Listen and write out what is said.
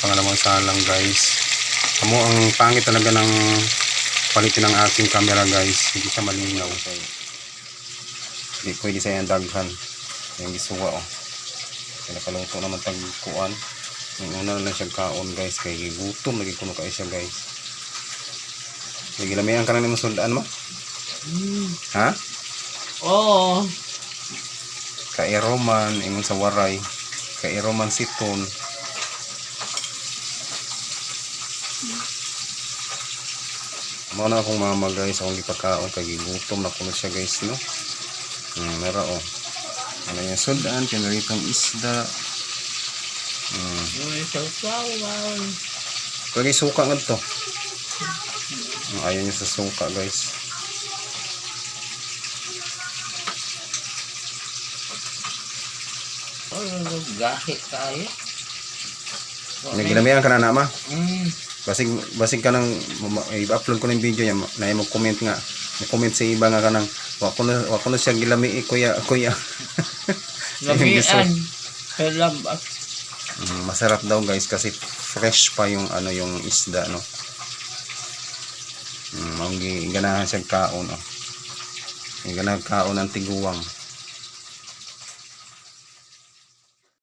pangalawang salang guys. Amo ang pangit talaga ng palitin ng aking camera guys. Hindi siya malinaw. Hindi pwede sa yung daghan. Yung gisuwa oh. Kaya nakaluto naman tagkuan. Yung una na lang siya kaon guys. Kaya gutom. Lagi kuno kayo siya guys. Lagi lamihan ka na naman sundaan mo? Ha? Oo. Kay Roman, ingon sa waray. Kay Roman siton. Mao na akong mama guys, akong gipakaon kay gigutom na kuno siya guys no. Hmm, mera oh. Ano yung sudan, kinaritong isda. Hmm. Sawan. Lagi suka nga to. Ayaw niya sa suka guys. Ano, gahi tayo. Nagilamihan ka na nama. Mm. Basig basig ka nang i-upload ko ng video niya na mo comment nga. Mo comment sa iba nga kanang wa ko na wa ko na siya gilami eh, kuya kuya. Lamian. Kalabas. Mm, masarap daw guys kasi fresh pa yung ano yung isda no. Mm, ganahan siya kaon oh. Ganahan kaon ng tiguwang.